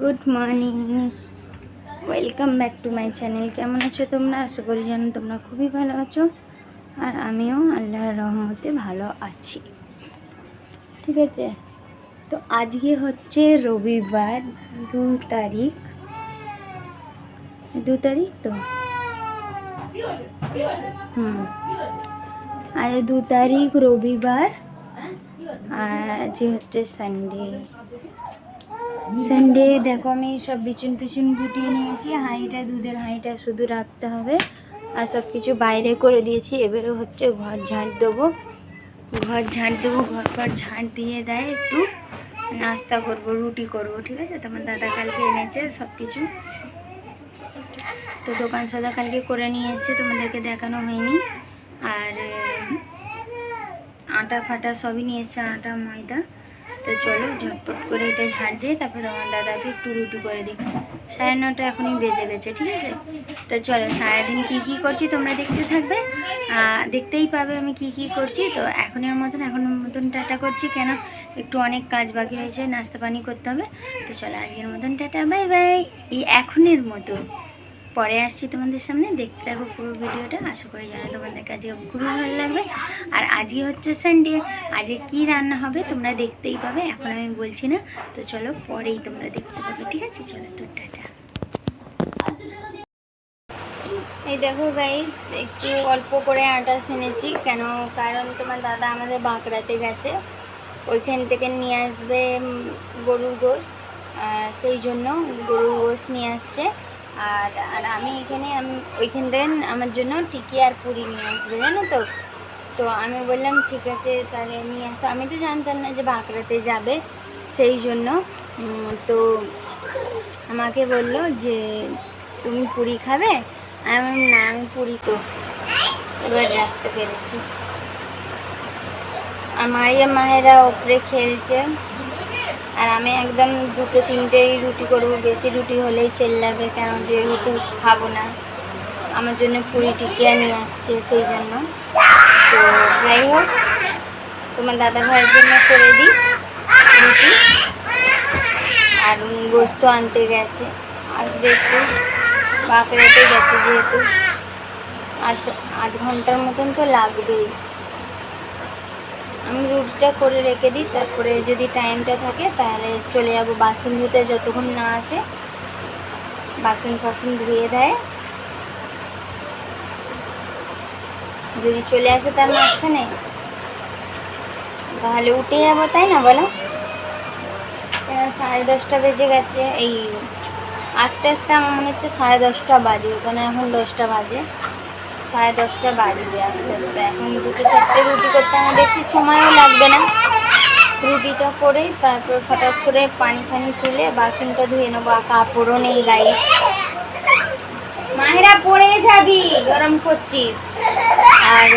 Good morning welcome back to my channel কেমন আছো তোমরা? আশা করি যেন তোমরা খুবই ভালো আছো। আর আমিও আল্লাহর রহমতে ভালো আছি। ঠিক আছে? তো আজকে হচ্ছে রবিবার দু তারিখ। দু তারিখ তো? হুম। আর দু তারিখ রবিবার। আর আজকে হচ্ছে সানডে সানডে দেখো আমি সব বিচুন পিছন গুটিয়ে নিয়েছি। হাঁড়িটা, দুধের হাঁড়িটা শুধু রাখতে হবে। আর সব কিছু বাইরে করে দিয়েছি। এবারে হচ্ছে ঘর ঝাঁট দেবো। ঘর ঝাঁট দেবো, ঘর পর ঝাঁট দিয়ে দেয় একটু। নাস্তা করব, রুটি করব, ঠিক আছে? তোমার দাদা কালকে এনেছে সব কিছু। তো দোকান সাদা কালকে করে নিয়ে এসেছে তোমাদেরকে দেখানো হয়নি। আর, আটা ফাটা সবই নিয়ে এসছে, আটা, ময়দা। তো চলো, ঝটপট করে এটা ঝাড় দিয়ে তারপর তোমার দাদাকে একটু রুটি করে দিই। সাড়ে নটা এখনই বেজে গেছে, ঠিক আছে? তো চলো, সারাদিন কী কী করছি তোমরা দেখতে থাকবে। দেখতেই পাবে আমি কি কি করছি। তো এখনের মতন এখনের মতন টাটা করছি কেন? একটু অনেক কাজ বাকি রয়েছে, নাস্তা পানি করতে হবে। তো চলো আজকের মতন টাটা, বাই বাই। এই এখনের মতো। পরে আসছি তোমাদের সামনে। দেখতে থাকো পুরো ভিডিওটা। আশা করি জানো তোমাদের কাছে খুবই ভালো লাগবে। আর আজকে হচ্ছে সানডে আজকে কি রান্না হবে তোমরা দেখতেই পাবে। এখন আমি বলছি না। তো চলো পরেই তোমরা দেখতে পাবে। ঠিক আছে? চলো, তো টাটা। এই দেখো গাইস একটু অল্প করে আটা সেনেছি। কেন? কারণ তোমার দাদা আমাদের বাঁকড়াতে গেছে। ওইখান থেকে নিয়ে আসবে গরুর গোশ। সেই জন্য গরুর গোশ নিয়ে আসছে। আর আর আমি এখানে, আমি, ওইখান থেকে আমার জন্য টিকি আর পুরি নিয়ে আসবে, জানো তো? তো আমি বললাম, ঠিক আছে, তাহলে নিয়ে আসো। আমি তো জানতাম না যে বাঁকড়াতে যাবে, সেই জন্য। তো আমাকে বলল যে, তুমি পুরি খাবে? আমি না, আমি পুরি তো এবার রাখতে পেরেছি। আর মারিয়া মায়েরা ওপরে খেলছে। আর আমি একদম দুটো, তিনটেই রুটি করব। বেশি রুটি হলেই চেল্লাবে কেন? যেহেতু খাব না। আমার জন্য পুরি টিকিয়া নিয়ে আসছে সেই জন্য। তো যাই হোক, তোমার দাদা ভাইয়ের জন্য করে দিই রুটি। আর গোস্ত আনতে গেছে। আসবে একটু। বাঁকড়াতে গেছে যেহেতু। আট আট ঘণ্টার মতন তো লাগবেই। আমি রুটিটা করে রেখে দিই, তারপরে যদি টাইমটা থাকে তাহলে চলে যাব বাসন ধুতে যতক্ষণ না আসে। বাসন ফাসন ধুয়ে দেয়। যদি চলে আসে তার মাঝখানে, তাহলে উঠে যাব, তাই না বলো? সাড়ে দশটা বেজে গেছে, এই আস্তে আস্তে আমার মনে হচ্ছে সাড়ে দশটা বাজে, ওখানে এখন দশটা বাজে। সাড়ে দশটা বাজবে আস্তে আস্তে। এখন দুটো চারটে রুটি করতে আমার বেশি সময়ও লাগবে না। রুটিটা করে তারপর ফটাস করে পানি ফানি তুলে বাসনটা ধুয়ে নেব আর কাপড়ও নেই গায়ে। মাহেরা পরে যাবি, গরম করছিস। আর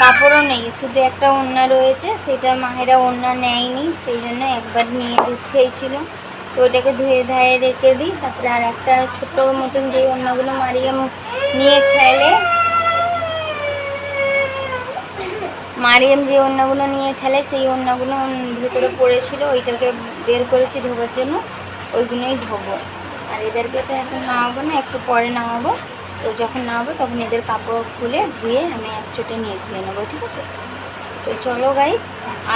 কাপড়ও নেই, শুধু একটা ওড়না রয়েছে, সেটা মাহেরা ওড়না নেয়নি, সেই জন্য একবার নিয়ে দুধ খেয়েছিল। তো ওটাকে ধুয়ে ধায়ে রেখে দিই, তারপরে আর একটা ছোট মতন যে ওড়নাগুলো মারিয়ে নিয়ে খেলে মারিয়াম যে ওড়নাগুলো নিয়ে খেলে, সেই ওড়নাগুলো ভেতরে পড়েছিল, ওইটাকে বের করেছি ধোবার জন্য, ওইগুলোই ধোবো। আর এদেরকে তো এখন নামাবো না, একটু পরে নামাবো। তো যখন নামাবো তখন এদের কাপড় খুলে ধুয়ে আমি এক চোটে নিয়ে ধুয়ে নেব, ঠিক আছে? তো চলো গাইস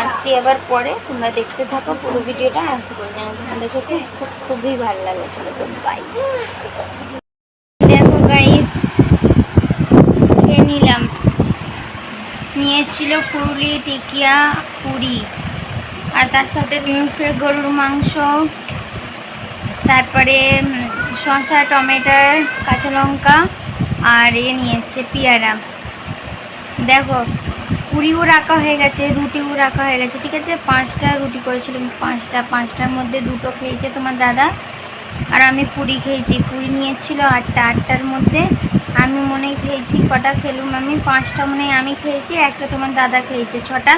আসছি আবার পরে, তোমরা দেখতে থাকো পুরো ভিডিওটা করি যেন তোমাদের খুব খুব, খুবই ভালো লাগে। চলো তো বাই দেখো গাইস খেয়ে নিলাম নিয়ে এসেছিল পুরুলি টিকিয়া, পুরি। আর তার সাথে গরুর মাংস, তারপরে শসা, টমেটোর কাঁচা লঙ্কা, আর এ নিয়ে এসছে পেয়ারা। দেখো, পুরিও রাখা হয়ে গেছে, রুটিও রাখা হয়ে গেছে, ঠিক আছে? পাঁচটা রুটি করেছিলাম পাঁচটা, পাঁচটার মধ্যে দুটো খেয়েছে তোমার দাদা। আর আমি পুরি খেয়েছি। পুরি নিয়ে এসেছিল আটটা, আটটার মধ্যে আমি মনে খেয়েছি, কটা খেলুম আমি? পাঁচটা মনে আমি খেয়েছি, একটা তোমার দাদা খেয়েছে। ছটা,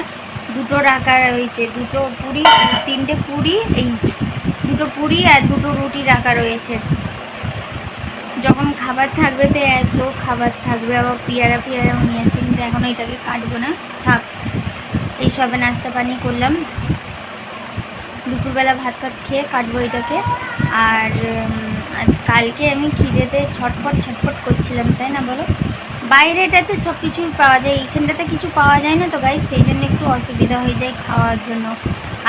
দুটো রাখা রয়েছে, দুটো পুরি, তিনটে পুরি, এই দুটো পুরি আর দুটো রুটি রাখা রয়েছে। যখন খাবার থাকবে তো এত খাবার থাকবে, আবার পেয়ারা পেয়ারাও নিয়েছে, কিন্তু এখন এটাকে কাটবো না। থাক, এই সবে নাস্তা পানি করলাম। দুপুরবেলা ভাত ভাত খেয়ে কাটবো এটাকে। আর আজ কালকে আমি খিদেতে ছটফট ছটফট করছিলাম তাই না বলো? বাইরেটাতে সব কিছুই পাওয়া যায় এইখানটাতে কিছু পাওয়া যায় না তো গাই সেই জন্য একটু অসুবিধা হয়ে যায় খাওয়ার জন্য।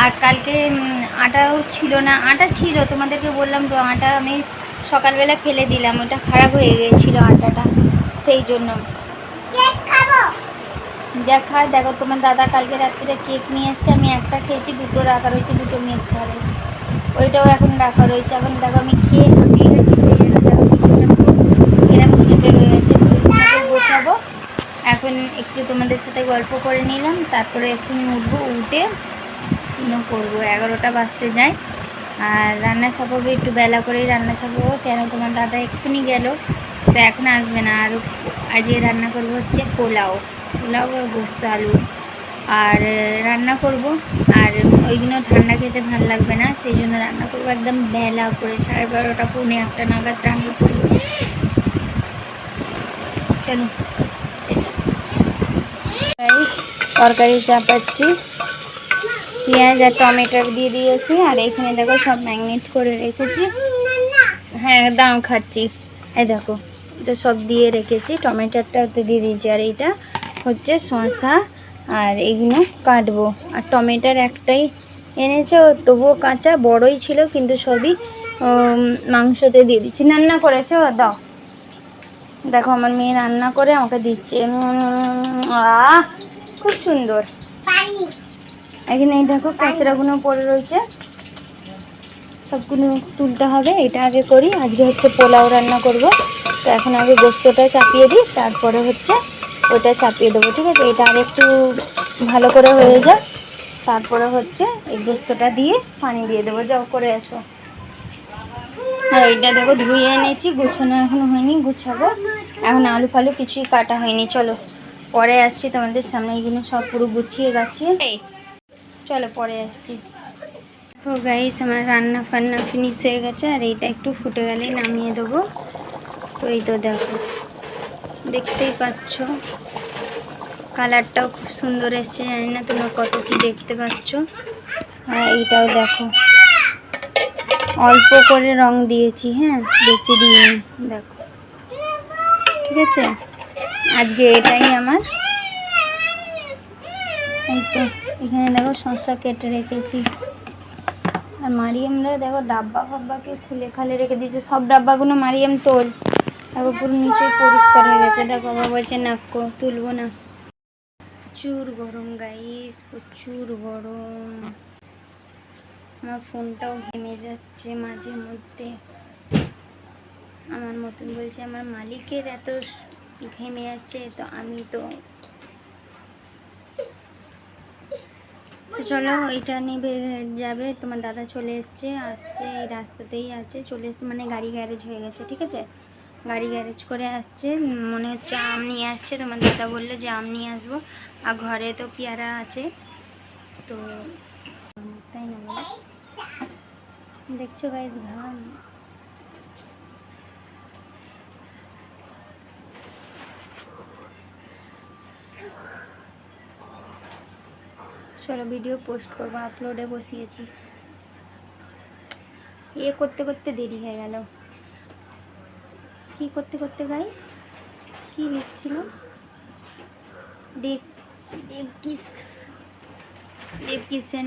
আর কালকে আটাও ছিল না আটা ছিল তোমাদেরকে বললাম তো আটা আমি সকালবেলা ফেলে দিলাম ওটা খারাপ হয়ে গিয়েছিল আটাটা সেই জন্য। যা খায় দেখো তোমার দাদা কালকে রাত্রিরে কেক নিয়ে এসছে আমি একটা খেয়েছি দুটো রাখা রয়েছে দুটো মেঘ ঘরে ওইটাও এখন রাখা রয়েছে। এখন দেখো আমি খেয়ে হাঁপিয়ে গেছি, সেই জন্য দেখো কিছুটা রয়েছে। গোছাবো। এখন একটু তোমাদের সাথে গল্প করে নিলাম, তারপরে এখন উঠবো, উঠে করব। এগারোটা বাজতে যায়। আর রান্না চাপাবো একটু বেলা করেই রান্না চাপাবো কেন তোমার দাদা এক্ষুনি গেল? তো এখন আসবে না। আর আজকে রান্না করব হচ্ছে পোলাও। পোলাও আর গোস্ত আলু। আর রান্না করব। আর ওইগুলো ঠান্ডা খেতে ভালো লাগবে না, সেই জন্য রান্না করব একদম বেলা করে, সাড়ে বারোটা, পৌনে একটা নাগাদ রান্না করব। চলো। তরকারি চাপাচ্ছি। পেঁয়াজ আর টমেটো দিয়ে দিয়েছি, আর এখানে দেখো সব ম্যাগনেট করে রেখেছি। হ্যাঁ দাম খাচ্ছি। এই দেখো, এটা সব দিয়ে রেখেছি টমেটোটা দিয়ে দিয়েছি, আর এইটা হচ্ছে শসা আর এগুলো কাটবো। আর টমেটোর একটাই এনেছে তবুও কাঁচা, বড়ই ছিল, কিন্তু সবই মাংসতে দিয়ে দিচ্ছি। রান্না করেছ? দাও। দেখো, আমার মেয়ে রান্না করে আমাকে দিচ্ছে। খুব সুন্দর। এখানে এই দেখো কাঁচড়াগুলো পড়ে রয়েছে। সবগুলো তুলতে হবে, এটা আগে করি। আজকে হচ্ছে পোলাও রান্না করব। তো এখন আগে গোস্তটা চাপিয়ে দিই, তারপরে হচ্ছে ওটা চাপিয়ে দেবো ঠিক আছে? এটা আর একটু ভালো করে হয়ে যাক। তারপরে হচ্ছে এই গোস্তটা দিয়ে পানি দিয়ে দেবো। যাও করে আসো। আর ওইটা দেখো ধুয়ে এনেছি গুছানো এখনও হয়নি গুছাবো। এখন আলু ফালু কিছুই কাটা হয়নি। চলো পরে আসছি তোমাদের সামনে। এইগুলো সব পুরো গুছিয়ে গাছিয়ে। এই, চলো পরে আসছি। ও গাইস আমার রান্না ফান্না ফিনিশ হয়ে গেছে আর এইটা একটু ফুটে গেলেই নামিয়ে দেবো। তো এই তো দেখো। দেখতেই পাচ্ছ। কালারটাও খুব সুন্দর এসছে, জানি না তোমরা কত কি দেখতে পাচ্ছ। আর এইটাও দেখো। অল্প করে রং দিয়েছি হ্যাঁ বেশি দিয়ে দেখো। ঠিক আছে? আজকে এটাই আমার। তো, এখানে দেখো শসা কেটে রেখেছি। আর মারিয়ামরা দেখো ডাব্বা ফাব্বাকে খুলে খালে রেখে দিয়েছে। সব ডাব্বাগুলো মারিয়াম তোল দেখো পুরো নিচে পরিষ্কার হয়ে গেছে। দেখো, বাবা বলছে নাক্কো তুলবো না। প্রচুর গরম গাইস প্রচুর গরম। আমার ফোনটাও ঘেমে যাচ্ছে মাঝে মধ্যে। আমার মতন বলছে, আমার মালিকের এত ঘেমে যাচ্ছে, তো আমি তো তো চলো এটা নেবে, যাবে। তোমার দাদা চলে এসছে, আসছে, এই রাস্তাতেই আছে। চলে এসছে মানে গাড়ি গ্যারেজ হয়ে গেছে, ঠিক আছে? গাড়ি গ্যারেজ করে আসছে। মনে হচ্ছে আম নিয়ে আসছে। তোমার দাদা বলল যে আম নিয়ে আসব। আর ঘরে তো পেয়ারা আছে। তো তাই না? দেখছ গাইজ ঘাম। চলো ভিডিও পোস্ট করব আপলোডে বসিয়েছি। এ করতে করতে দেরি হয়ে গেল। কি করতে করতে গাইস কি লিখছিল ডেক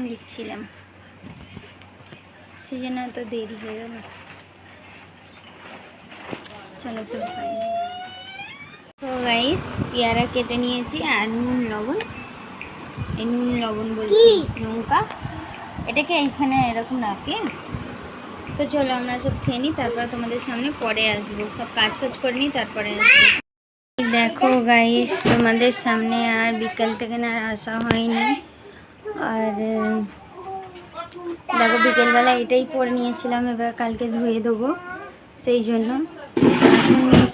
লিখছিলাম। সেজন্য তো দেরি হয়ে গেল। চলো তো তো গাইস পেয়ারা কেটে নিয়েছি আর নুন লবণ। এই নুন লবণ বলছি। লঙ্কা। এটাকে এখানে এরকম রাখে তো চলো আমরা সব খেয়ে নিই, তারপরে তোমাদের সামনে পরে আসব। সব কাজ ফাজ করে নিই, তারপরে আসব। দেখো গাইস তোমাদের সামনে আর বিকাল থেকে না আসা হয়নি। আর দেখো বিকেলবেলা এটাই পরে নিয়েছিলাম, এবার কালকে ধুয়ে দেবো। সেই জন্য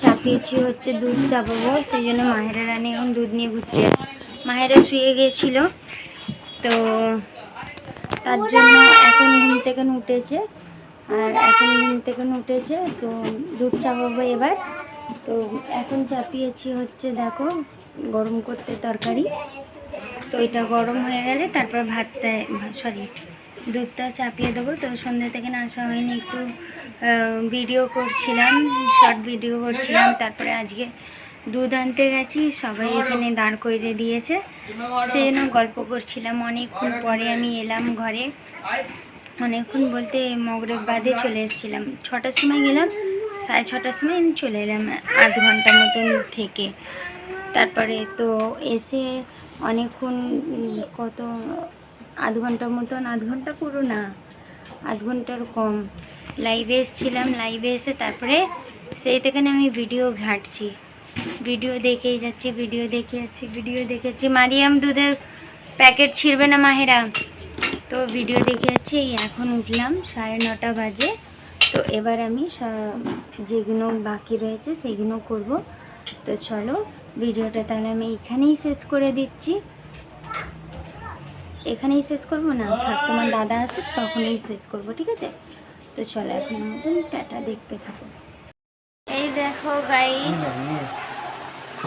চাপিয়েছি হচ্ছে দুধ চাপাবো, সেই জন্য মাহেরা রানী এখন দুধ নিয়ে ঘুরছে। মাহেরা শুয়ে গিয়েছিল তো তার জন্য এখন ঘুম থেকে উঠেছে। আর এখন ঘুম থেকে উঠেছে, তো দুধ চাপাবো এবার। তো এখন চাপিয়েছি হচ্ছে, দেখো, গরম করতে তরকারি। তো এটা গরম হয়ে গেলে তারপর ভাতটা, সরি, দুধটা চাপিয়ে দেবো। তো সন্ধ্যে থেকে না আসা হয়নি, একটু ভিডিও করছিলাম শর্ট ভিডিও করছিলাম। তারপরে আজকে দুধ আনতে গেছি, সবাই এখানে দাঁড় করে দিয়েছে। সেই জন্য গল্প করছিলাম, অনেকক্ষণ পরে আমি এলাম ঘরে। অনেকক্ষণ বলতে মগরেব বাদে চলে এসেছিলাম। ছটার সময় গেলাম, সাড়ে ছটার সময় আমি চলে এলাম আধ ঘণ্টা মতন থেকে। তারপরে তো এসে অনেকক্ষণ কত, আধ ঘণ্টার মতন, আধ ঘণ্টা পুরো না, আধ ঘণ্টার কম। লাইভে এসেছিলাম লাইভে এসে তারপরে সেই থেকে আমি ভিডিও ঘাটছি। ভিডিও দেখেই যাচ্ছি ভিডিও দেখে যাচ্ছি ভিডিও দেখেছি মারিয়াম দুধের প্যাকেট ছিঁড়বে না মাহেরা? তো ভিডিও দেখে যাচ্ছি এই এখন উঠলাম, সাড়ে নটা বাজে। তো এবার আমি যেগুলো বাকি রয়েছে সেগুলো করব। তো চলো ভিডিওটা তাহলে আমি এখানেই শেষ করে দিচ্ছি। এখানেই শেষ করব না? থাক, তোমার দাদা আসুক, তখনই শেষ করব, ঠিক আছে? তো চলো এখন মতন টাটা দেখতে থাকো। এই দেখো গাইস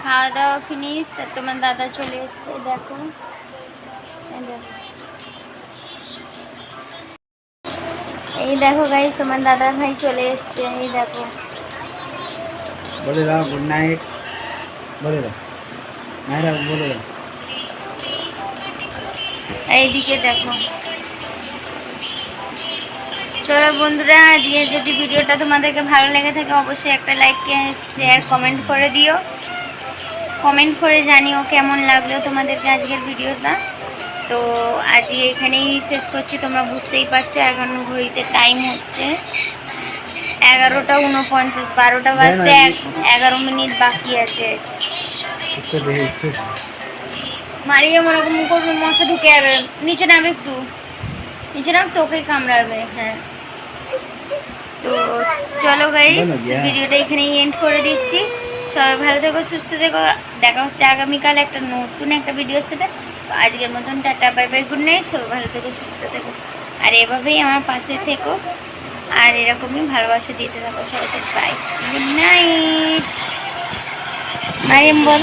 খাওয়া দাওয়া ফিনিশ তোমার দাদা চলে এসছে, দেখো। এই দেখো গাইস তোমার দাদা ভাই চলে এসছে। এই দেখো। বলে দাও গুড নাইট বলে দাও। নাইরা বলে দাও। এইদিকে দেখো। চলো বন্ধুরা আজকে যদি ভিডিওটা তোমাদেরকে ভালো লেগে থাকে অবশ্যই একটা লাইক শেয়ার কমেন্ট করে দিও। কমেন্ট করে জানিও কেমন লাগল তোমাদেরকে আজকের ভিডিওটা। তো আজকে এখানেই শেষ করছি তোমরা বুঝতেই পারছ এখন ঘড়িতে টাইম হচ্ছে এগারোটা উনপঞ্চাশ বারোটা বাজতে এগারো মিনিট বাকি আছে। মারিয়ে ওরকম করবে মশা ঢুকে যাবে। নিচে নামে একটু। নিচে নাম তোকে কামড়াবে হ্যাঁ। তো চলো গাই ভিডিওটা এখানেই এন্ড করে দিচ্ছি। সবাই ভালো থেকো সুস্থ থেকো। দেখা হচ্ছে আগামীকাল একটা নতুন একটা ভিডিওর সাথে। আজকের মতন tata, bye bye good night সবাই ভালো থেকো, সুস্থ থেকো। আর এভাবেই আমার পাশে থেকো। আর এরকমই ভালোবাসা দিতে থাকো সবাইকে। বাই গুড নাইট মারিয়াম বল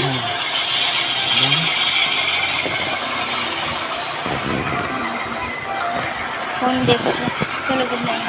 ফোন দেখছে। চলো গুড নাইট